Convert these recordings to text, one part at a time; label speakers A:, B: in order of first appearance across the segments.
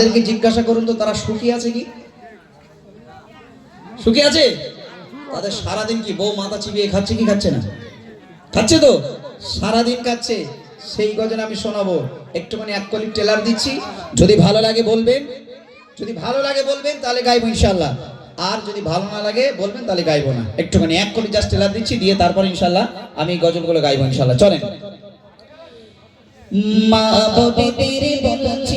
A: তাদেরকে জিজ্ঞাসা করুন তো, তারা সুখী আছে কি? সুখী আছে? তাদের সারাদিন কি বউ মাথা চিবিয়ে খাচ্ছে কি খাচ্ছে না? খাচ্ছে তো? সারাদিন খাচ্ছে। সেই গজল আমি শোনাবো। একটুখানি এক কলি টেলার দিচ্ছি। যদি ভালো লাগে বলবেন, যদি ভালো লাগে বলবেন, তাহলে গাইবো ইনশাল্লাহ আর যদি ভালো না লাগে বলবেন, তাহলে গাইবো না। একটুখানি এক কলি জাস্ট টেলার দিচ্ছি, দিয়ে তারপর ইনশাল্লাহ আমি গজলগুলো গাইবো ইনশাল্লাহ চলেন। মা ববিদের বলছি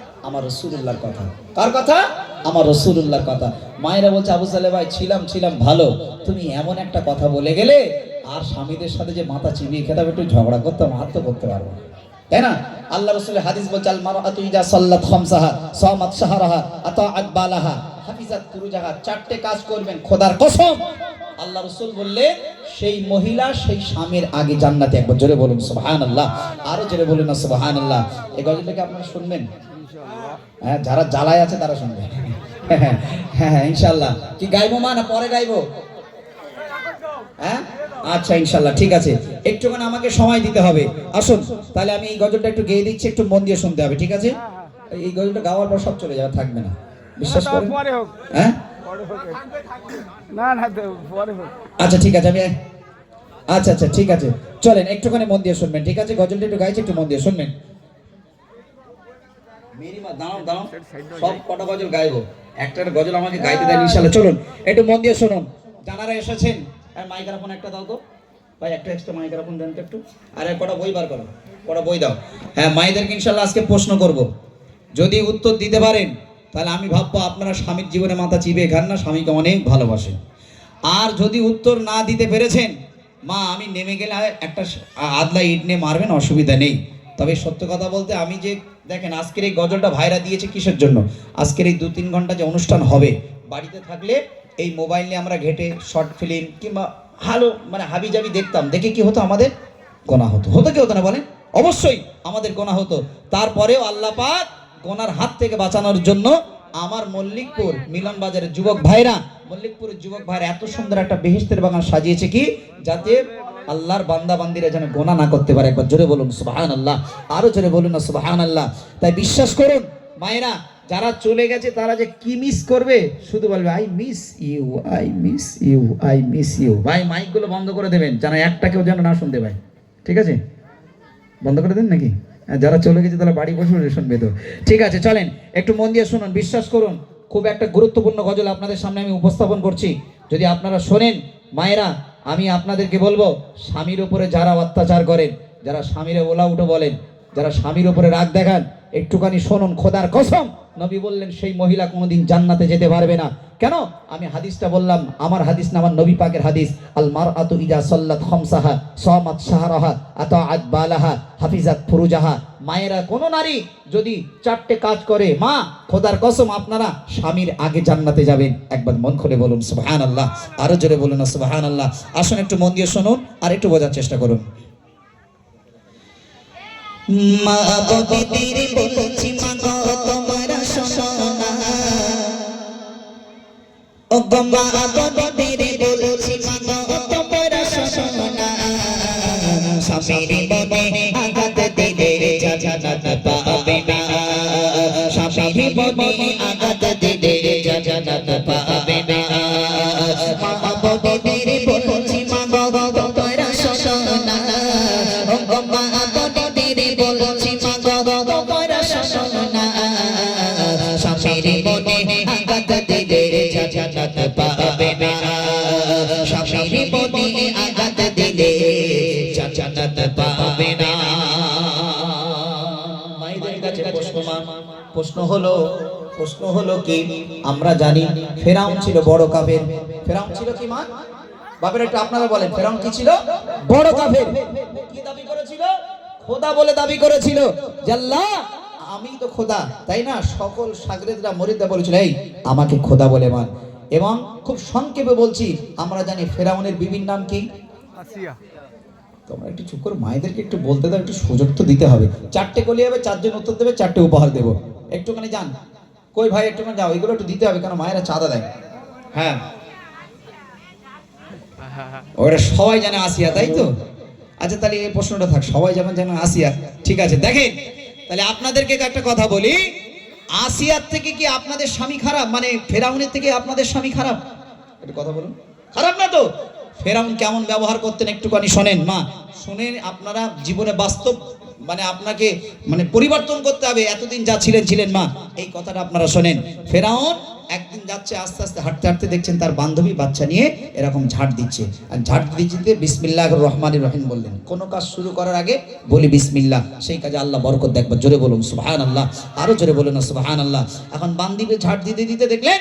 A: আমার রসুল্লাহর কথা। কার কথা? আমার রসুল্লাহর কথা। মায়েরা বলছে, আবু সালে ভাই, ছিলাম ছিলাম, ভালো। তুমি এমন একটা কথা বলে গেলে আর স্বামীদের সাথে যে মাথা চিবিয়ে খেতাম, একটু ঝগড়া করতাম হাত তো করতে পারব। তাই না? আল্লাহ রসুলের হাদিস বলছে আল সাল্লাত বালাহা। হাফিজাত চারটে কাজ করবেন, খোদার কসম। আল্লাহ রসুল বললেন সেই মহিলা, সেই স্বামীর আগে জান্নাতে একবার জোরে বলুন, সুবহানাল্লাহ। আরও জোরে বলুন না, সুবহানাল্লাহ। এই গজলটাকে আপনারা শুনবেন? হ্যাঁ যারা জ্বালায় আছে তারা শুনবে। হ্যাঁ হ্যাঁ হ্যাঁ ইনশাল্লাহ কি গাইবো মা না পরে গাইবো? হ্যাঁ? আচ্ছা ইনশাল্লাহ ঠিক আছে। একটুখানি আমাকে সময় দিতে হবে। আসুন তাহলে আমি এই গজলটা একটু গেয়ে দিচ্ছি একটু মন দিয়ে শুনতে হবে ঠিক আছে? এই গজলটা গাওয়ার পর সব চলে যাবে থাকবে না। বিশ্বাস করেন? হ্যাঁ? আচ্ছা ঠিক আছে আমি আচ্ছা আচ্ছা ঠিক আছে। চলেন একটুখানি মন দিয়ে শুনবেন ঠিক আছে? গজলটা একটু গাইছি একটু মন দিয়ে শুনবেন। দাঁড়াও দাঁড়াও। সব কটা গজল গাইবো। গজল আমাকে গাইতে দেন ইনশাল্লাহ চলুন একটু মন দিয়ে শুনুন। যারা এসেছেন আর মাইক্রোফোন একটা দাও তো। ভাই একটা এক্সট্রা মাইক্রোফোন দেন তো একটু। আর কটা বই বার করো কটা বই দাও। হ্যাঁ মাইদেরকে ইনশাল্লাহ আজকে প্রশ্ন করব। যদি উত্তর দিতে পারেন তাহলে আমি ভাববো আপনারা স্বামীর জীবনে মাথা চিবিয়ে খান না স্বামীকে অনেক ভালোবাসেন। আর যদি উত্তর না দিতে পেরেছেন মা আমি নেমে গেলে একটা আদলা ইট নিয়ে মারবেন অসুবিধা নেই। তবে সত্য কথা বলতে আমি যে, দেখেন, আজকের এই গজলটা ভাইরা দিয়েছে কিসের জন্য? আজকের এই দু তিন ঘণ্টা যে অনুষ্ঠান হবে, বাড়িতে থাকলে এই মোবাইল নিয়ে আমরা ঘেটে, শর্ট ফিল্ম কিংবা ভালো মানে হাবি জাবি দেখতাম। দেখে কি হতো আমাদের? গোনা হতো। হতো কি হতো না বলেন? অবশ্যই আমাদের গোনা হতো। তারপরেও আল্লাহ পাক গোনার হাত থেকে বাঁচানোর জন্য আমার মল্লিকপুর মিলন বাজারের যুবক ভাইরা, মল্লিকপুরের যুবক ভাইরা এত সুন্দর একটা বেহেস্তের বাগান সাজিয়েছে কি? যাতে আল্লাহর বান্দা বান্দিরা যেন গোনা না করতে পারে। একবার জোরে বলুন সুবাহান আল্লাহ আরও জোরে বলুন না সুবাহান আল্লাহ তাই বিশ্বাস করুন, মায়েরা, যারা চলে গেছে, তারা যে কি মিস করবে? শুধু বলবে I miss you I miss you I miss you ভাই, মাইকগুলো বন্ধ করে দেবেন, যেন একটা কেউ যেন না শুনতে পায়। ঠিক আছে? বন্ধ করে দেন নাকি? যারা চলে গেছে, তারা বাড়ি বসে শুনবে তো। ঠিক আছে, চলেন, একটু মন দিয়ে শুনুন, বিশ্বাস করুন। খুব একটা গুরুত্বপূর্ণ গজল আপনাদের সামনে আমি উপস্থাপন করছি। যদি আপনারা শোনেন, মায়েরা আমি আপনাদেরকে বলব, স্বামীর উপরে যারা অত্যাচার করেন, যারা স্বামীরে ওলা উঠো বলেন, যারা স্বামীর ওপরে রাগ দেখান একটুখানি শুনুন, খোদার কসম। নবী বললেন, সেই মহিলা কোনোদিন জান্নাতে যেতে পারবে না। কেন? আমি হাদিসটা বললাম, আমার হাদিস না আমার নবী পাকের হাদিস। আল মারআতু ইজা সাল্লাত খামসাহা, সামাত শাহরাহা, আতাআত বালাহা, হাফিজাত ফুরুজাহা। মায়েরা কোন নারী যদি চারটে কাজ করে, মা, খোদার কসম, আপনারা স্বামীর আগে জান্নাতে যাবেন। একবার মন খুলে বলুন, সুবহানাল্লাহ। আরও জোরে বলুন না সুবহানাল্লাহ। আসুন, একটু মন দিয়ে শুনুন আর একটু বোঝার চেষ্টা করুন। মা ববিদের বলছি মা গো তোমার সোনা ও গো মা ববিদের বলছি মা গো তোমার মনে পাবে না। মায়েদের কাছে প্রশ্ন হলো প্রশ্ন হলো কি? আমরা জানি ফেরাউন ছিল বড় কাফের। ফেরাউন ছিল কি মা? বাপের একটু আপনারা বলেন ফেরাউন কি ছিল? বড় কাফের। কি দাবি করেছিল? খোদা বলে দাবি করেছিল আল্লাহ, আমি তো খোদা, তাই না? সকল সাগরেদরা মরিদা বলেছিল, এই, আমাকে খোদা বলে মান এবং খুব সংক্ষেপে বলছি, আমরা জানি ফেরাউনের বিভিন্ন নাম কি?
B: আসিয়া।
A: তোমরা একটু চুপ করে, মায়েদেরকে একটু বলতে দাও, একটু সুযোগ তো দিতে হবে। চারটে কলি হবে, চারজন উত্তর দেবে, চারটে উপহার দেবো। একটুখানি যান। কই ভাই, একটুখানি যাও, এগুলো একটু দিতে হবে কারণ মায়েরা চাঁদা দেয়। হ্যাঁ। ওরা সবাই জানে আসিয়া, তাই তো? আচ্ছা তাহলে এই প্রশ্নটা থাক, সবাই যেমন জানে আসিয়া, ঠিক আছে, দেখেন, তাহলে আপনাদেরকে একটা কথা বলি, আসিয়ার থেকে কি আপনাদের স্বামী খারাপ? মানে ফেরাউনের থেকে আপনাদের স্বামী খারাপ? একটু কথা বলুন। খারাপ না তো? ফেরাউন কেমন ব্যবহার করতেন একটুখানি শোনেন, মা। শুনেন, আপনারা জীবনে বাস্তব মানে আপনাকে মানে পরিবর্তন করতে হবে। এতদিন যা ছিলেন ছিলেন, মা। এই কথাটা আপনারা শোনেন। ফেরাউন একদিন যাচ্ছে, আস্তে আস্তে হাঁটতে হাঁটতে দেখছেন তার বান্ধবী বাচ্চা নিয়ে এরকম ঝাড় দিচ্ছে। আর ঝাড় দিতে বিসমিল্লাহ রহমান রহিম বললেন, কোনো কাজ শুরু করার আগে বলি বিসমিল্লাহ। সেই কাজে আল্লাহ বরকত দেখবার জোরে বলুন সুবাহান আল্লাহ আরও জোরে বলুন সুবাহান আল্লাহ এখন বান্দিবে ঝাড় দিতে দিতে দেখলেন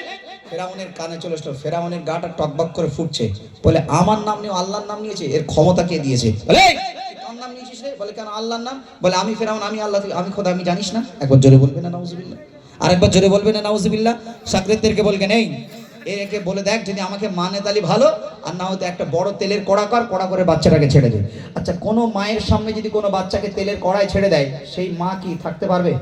A: ফেরাউনের কানে চলে আসলো ফেরাউনের গাটা টকবক করে ফুটছে। বলে আমার নাম নিয়ে আল্লাহর নাম নিয়েছে এর ক্ষমতা কে দিয়েছে? বলে "এই, তুই কার নাম নিয়েছিস রে? বলে কেন আল্লাহর নাম? বলে আমি ফেরাউন আমি আল্লাহ আমি খোদা আমি জানিস না? একবার জোরে বলবে না নাউজুবিল্লাহ। আরেকবার জোরে বলবে না নাউজুবিল্লাহ। সাকরেতদেরকে বলবে নেই একে বলে দেখ যদি আমাকে মানে তালি ভালো আর না হয়তো একটা বড় তেলের কড়া কর কড়া করে বাচ্চাটাকে ছেড়ে দে। আচ্ছা কোনো মায়ের সামনে যদি কোনো বাচ্চাকে তেলের কড়ায় ছেড়ে দেয় সেই মা কি থাকতে পারবে?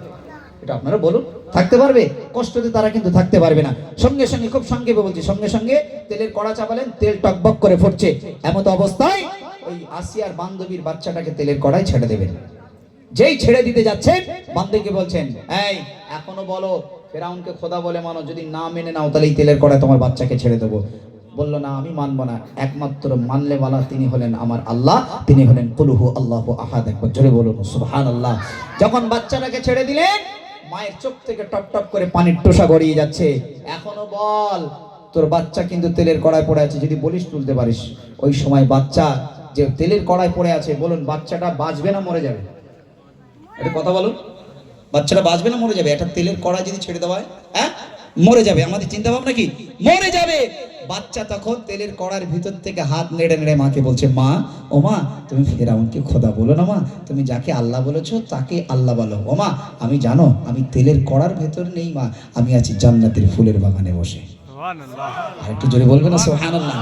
A: এটা আপনারা বলুন। থাকতে পারবে? কষ্টতে তারা কিন্তু থাকতে পারবে না। সঙ্গে সঙ্গে, খুব সংক্ষেপে বলছি, সঙ্গে সঙ্গে তেলের কড়া চাপালেন, তেল টকবক করে ফুটছে। এমত অবস্থায় ওই আসিয়ার বান্ধবীর বাচ্চাটাকে তেলের কড়ায় ছেড়ে দেবেন। যেই ছেড়ে দিতে যাচ্ছেন, বান্ধবীকে বলছেন, এই, এখনও বলো, ফেরাউনকে খোদা বলে মানো, যদি না মেনে নাও, তাহলে এই তেলের কড়ায় তোমার বাচ্চাকে ছেড়ে দেবো। বলল, না, আমি মানবো না। একমাত্র মানলে বালা তিনি হলেন আমার আল্লাহ, তিনি হলেন কুলুহু আল্লাহ আহাদ একবার। জোরে বলুন সুবহান আল্লাহ যখন বাচ্চাটাকে ছেড়ে দিলেন মায়ের চোখ থেকে টপ টপ করে পানির টোসা গড়িয়ে যাচ্ছে। এখনও বল, তোর বাচ্চা কিন্তু তেলের কড়ায় পড়ে আছে, যদি বলিস তুলতে পারিস। ওই সময় বাচ্চা যে তেলের কড়ায় পড়ে আছে, বলুন, বাচ্চাটা বাঁচবে না মরে যাবে? একটা কথা বলুন, বাচ্চাটা বাঁচবে না মরে যাবে? একটা তেলের কড়া যদি ছেড়ে দেওয়া হয় হ্যাঁ? মরে যাবে। আমাদের চিন্তা ভাবনা কি? মরে যাবে। বাচ্চা তখন তেলের কড়ার ভিতর থেকে হাত নেড়ে নেড়ে মাকে বলছে মা ও মা তুমি ফেরাউনকে খোদা বলো না মা তুমি যাকে আল্লাহ বলেছ তাকে আল্লাহ বলো। ও মা আমি জানো আমি তেলের কড়ার ভেতর নেই মা আমি আছি জান্নাতের ফুলের বাগানে বসে। আর একটু জোরে বলবে না? সুবহানাল্লাহ।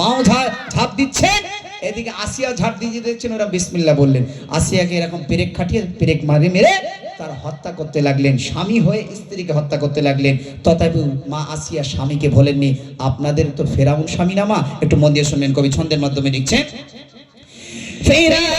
A: মাও ঝাপ ঝাঁপ দিচ্ছেন। এদিকে আসিয়া ঝাঁপ দিয়ে দেখছেন, ওরা বিসমিল্লাহ বললেন। আসিয়াকে এরকম পেরেক খাটিয়ে, পেরেক মারে মেরে তার হত্যা করতে লাগলেন। স্বামী হয়ে স্ত্রীকে হত্যা করতে লাগলেন। তথাপি মা আসিয়া স্বামীকে বলেননি, আপনাদের তো ফেরাউন স্বামী না মা? একটু মন দিয়ে শুনবেন, কবি ছন্দের মাধ্যমে লিখছেন। ফেরাউন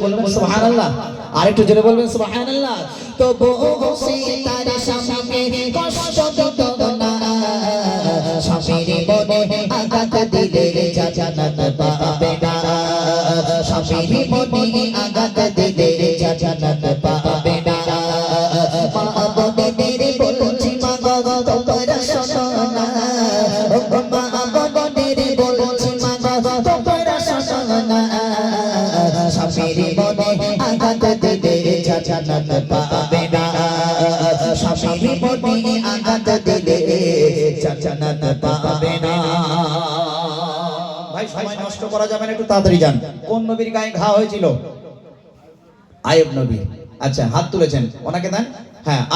A: আসিয়ার জন্য আল্লাহ আর একটু জোরে বলবেন সুবহানাল্লাহ। তো বহু তার স্বামীকে কষ্ট দিত না। স্বামীর মনে আঘাত দিলে জান্নাত পাবে না। স্বামীর মনে পাবে না স্বামীর মনে আঘাত দিলে জান্নাত পাবে না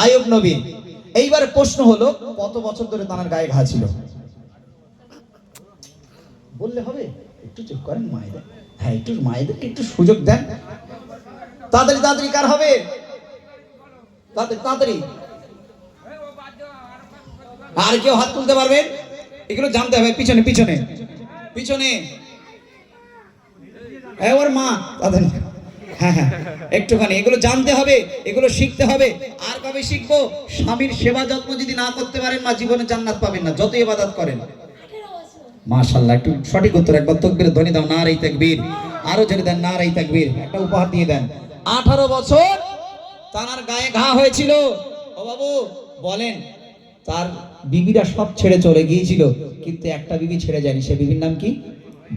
A: আয়ব নবী। এইবার প্রশ্ন হলো, কত বছর ধরে তার গায়ে ঘা ছিল? বললে হবে? একটু চুপ করেন মায়েদের। হ্যাঁ একটু মায়েদেরকে একটু সুযোগ দেন। তাড়াতাড়ি তাড়াতাড়ি, কার হবে? তাড়াতাড়ি আর কেউ হাত তুলতে এগুলো জানতে হবে, পিছনে পিছনে। পিছনে। হ্যাঁ ওর মা হ্যাঁ হ্যাঁ একটুখানি। এগুলো জানতে হবে, এগুলো শিখতে হবে। আর কবে শিখব? স্বামীর সেবা যত্ন যদি না করতে পারেন, মা জীবনে জান্নাত পাবেন না, যতই ইবাদত করেন। মাশাল্লাহ একটু সঠিক উত্তর একবার তকবীর ধ্বনি দাও না রাই তাকবীর। আরও জোরে দেন না রাই তাকবীর। একটা উপহার দিয়ে দেন। আঠারো বছর তার গায়ে ঘা হয়েছিল। ও বাবু, বলেন, তার বিবিরা সব ছেড়ে চলে গিয়েছিল, কিন্তু একটা বিবি ছেড়ে যায়নি। সে বিবির নাম কি?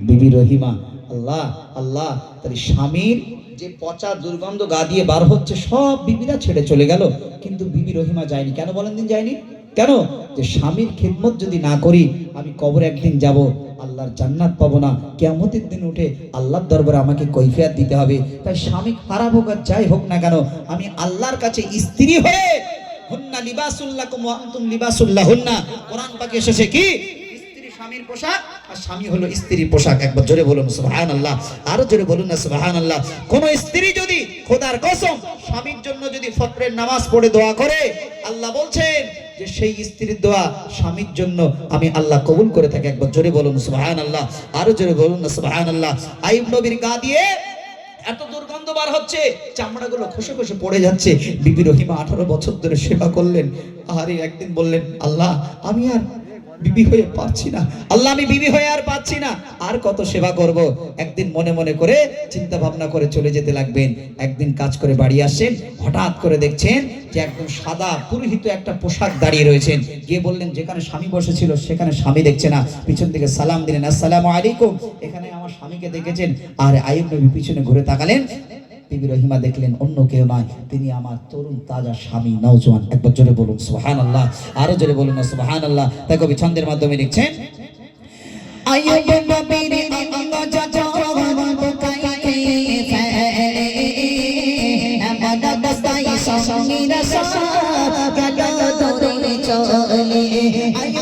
A: বিবি রহিমা। আল্লাহ আল্লাহ, তার স্বামীর যে পচা দুর্গন্ধ গা দিয়ে বার হচ্ছে, সব বিবিরা ছেড়ে চলে গেল, কিন্তু বিবি রহিমা যায়নি। কেন বলেন দিন যায়নি? কেন? যে স্বামীর খেদমত যদি না করি, আমি কবর একদিন যাব। আল্লাহর জান্নাত পাবো না। কেমতের দিন উঠে আল্লাহর দরবারে আমাকে কৈফিয়াত দিতে হবে। তাই স্বামী খারাপ হোক আর যাই হোক না কেন, আমি আল্লাহর কাছে স্ত্রী হয়ে হুন্না লিবাসুল্লাকুম ওয়া লিবাসুল্লাহ হুন্না কোরআন পাকে এসেছে কি? স্বামীর পোশাক আর স্বামী হলো স্ত্রীর পোশাক। একবার জোরে বলুন, সুবহানাল্লাহ। আরও জোরে বলুন না, সুবহানাল্লাহ। কোন স্ত্রী যদি খোদার কসম স্বামীর জন্য যদি ফজরের নামাজ পড়ে দোয়া করে, আল্লাহ বলছেন যে সেই স্ত্রীর দোয়া স্বামীর জন্য আমি আল্লাহ কবুল করে থাকি। একবার জোরে বলুন, সুবহানাল্লাহ। আরও জোরে বলুন না, সুবহানাল্লাহ। আইব নবীর গা দিয়ে এত দুর্গন্ধ বার হচ্ছে, চামড়াগুলো খসে খসে পড়ে যাচ্ছে। বিবি রহিমা আঠারো বছর ধরে সেবা করলেন। আরে একদিন বললেন, আল্লাহ, আমি আর বিবি হয়ে পারছি না। আল্লাহ, আমি বিবি হয়ে আর পাচ্ছি না। আর কত সেবা করব? একদিন মনে মনে করে চিন্তা ভাবনা করে চলে যেতে লাগবেন। একদিন কাজ করে বাড়ি আসছেন, হঠাৎ করে দেখছেন যে একদম সাদা পুরোহিত একটা পোশাক দাঁড়িয়ে রয়েছেন। গিয়ে বললেন, যেখানে স্বামী বসেছিল, সেখানে স্বামী দেখছে না। পিছন থেকে সালাম দিলেন, আসসালামু আলাইকুম। এখানে আমার স্বামীকে দেখেছেন, আর আইব নবী পিছনে ঘুরে তাকালেন। বিবি রহিমা দেখলেন, অন্য কেউ নয়, তিনি আমার তরুণ, তাজা স্বামী নওজোয়ান। একবার জোরে বলুন সুবহান আল্লাহ আরও জোরে বলুন না সুবহান আল্লাহ তাই কবি ছন্দের মাধ্যমে লিখছেন
C: সঙ্গীর দূরে চলে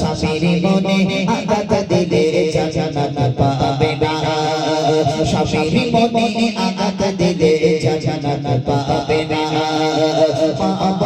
C: স্বামীর মনে আঘাত দিলে জানাত পাবে না স্বামীর মনে আঘাত দিলে জানাত পাবে না মা বদিদের বল